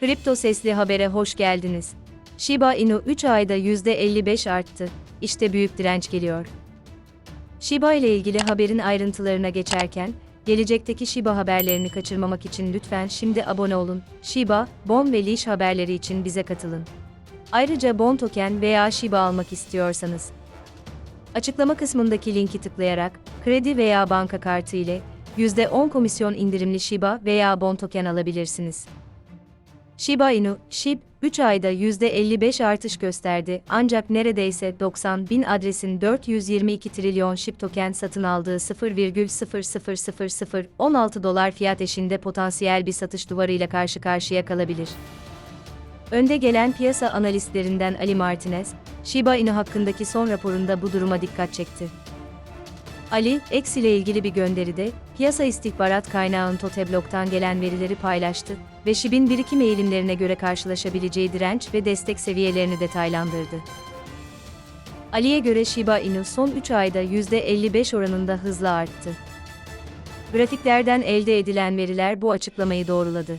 Kripto Sesli Haber'e hoş geldiniz. Shiba Inu 3 ayda %55 arttı. İşte büyük direnç geliyor. Shiba ile ilgili haberin ayrıntılarına geçerken, gelecekteki Shiba haberlerini kaçırmamak için lütfen şimdi abone olun. Shiba, Bon ve Leash haberleri için bize katılın. Ayrıca Bon token veya Shiba almak istiyorsanız, açıklama kısmındaki linki tıklayarak, kredi veya banka kartı ile %10 komisyon indirimli Shiba veya Bon token alabilirsiniz. Shiba Inu, SHIB, 3 ayda %55 artış gösterdi ancak neredeyse 90 bin adresin 422 trilyon SHIB token satın aldığı 0,00016 dolar fiyat eşinde potansiyel bir satış duvarıyla karşı karşıya kalabilir. Önde gelen piyasa analistlerinden Ali Martinez, Shiba Inu hakkındaki son raporunda bu duruma dikkat çekti. Ali, X ile ilgili bir gönderide, piyasa istihbarat kaynağın Toteblock'tan gelen verileri paylaştı ve SHIB'in birikim eğilimlerine göre karşılaşabileceği direnç ve destek seviyelerini detaylandırdı. Ali'ye göre Shiba Inu son 3 ayda %55 oranında hızla arttı. Grafiklerden elde edilen veriler bu açıklamayı doğruladı.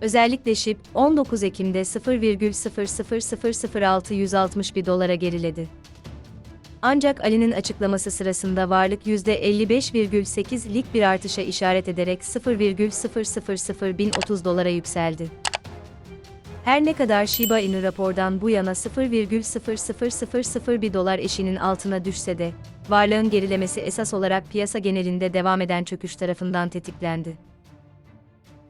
Özellikle SHIB, 19 Ekim'de 0,0000661 dolara geriledi. Ancak Ali'nin açıklaması sırasında varlık %55,8'lik bir artışa işaret ederek 0,0001030 dolara yükseldi. Her ne kadar Shiba Inu rapordan bu yana 0,00001 dolar eşiğinin altına düşse de, varlığın gerilemesi esas olarak piyasa genelinde devam eden çöküş tarafından tetiklendi.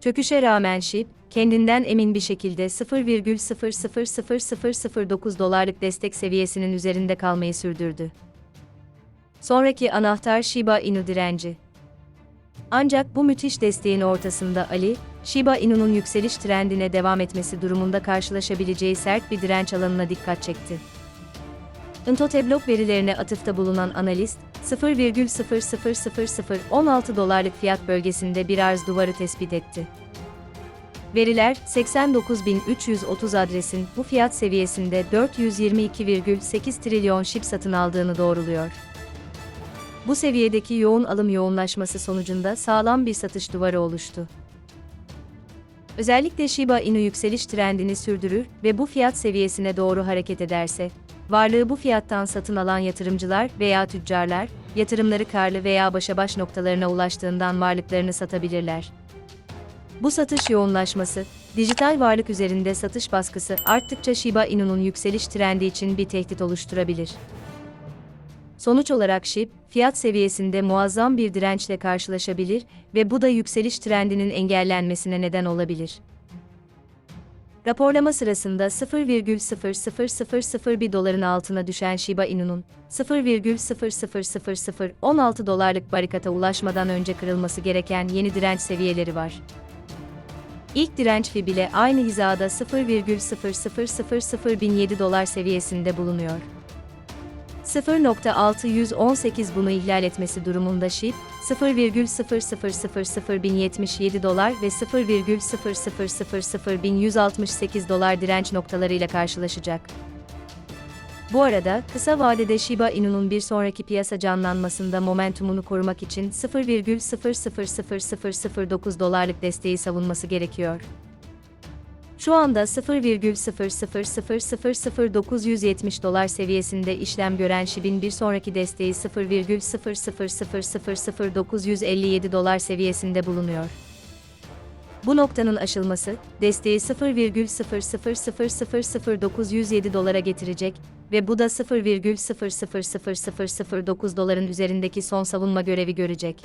Çöküşe rağmen SHIB, kendinden emin bir şekilde 0,00009 dolarlık destek seviyesinin üzerinde kalmayı sürdürdü. Sonraki anahtar Shiba Inu direnci. Ancak bu müthiş desteğin ortasında Ali, Shiba Inu'nun yükseliş trendine devam etmesi durumunda karşılaşabileceği sert bir direnç alanına dikkat çekti. Intoteblok verilerine atıfta bulunan analist, 0,00016 dolarlık fiyat bölgesinde bir arz duvarı tespit etti. Veriler, 89.330 adresin bu fiyat seviyesinde 422,8 trilyon şip satın aldığını doğruluyor. Bu seviyedeki yoğun alım yoğunlaşması sonucunda sağlam bir satış duvarı oluştu. Özellikle Shiba Inu yükseliş trendini sürdürür ve bu fiyat seviyesine doğru hareket ederse, varlığı bu fiyattan satın alan yatırımcılar veya tüccarlar, yatırımları karlı veya başa baş noktalarına ulaştığından varlıklarını satabilirler. Bu satış yoğunlaşması, dijital varlık üzerinde satış baskısı arttıkça Shiba Inu'nun yükseliş trendi için bir tehdit oluşturabilir. Sonuç olarak SHIB, fiyat seviyesinde muazzam bir dirençle karşılaşabilir ve bu da yükseliş trendinin engellenmesine neden olabilir. Raporlama sırasında 0,00001 doların altına düşen Shiba Inu'nun 0,00016 dolarlık barikata ulaşmadan önce kırılması gereken yeni direnç seviyeleri var. İlk direnç fib ile aynı hizada 0,00007 dolar seviyesinde bulunuyor. 0.618 bunu ihlal etmesi durumunda SHIB, 0,0001077 dolar ve 0,0001168 dolar direnç noktalarıyla karşılaşacak. Bu arada, kısa vadede Shiba Inu'nun bir sonraki piyasa canlanmasında momentumunu korumak için 0,000009 dolarlık desteği savunması gerekiyor. Şu anda 0,0000970 dolar seviyesinde işlem gören SHIB'in bir sonraki desteği 0,0000957 dolar seviyesinde bulunuyor. Bu noktanın aşılması, desteği 0,0000907 dolara getirecek ve bu da 0,000009 doların üzerindeki son savunma görevi görecek.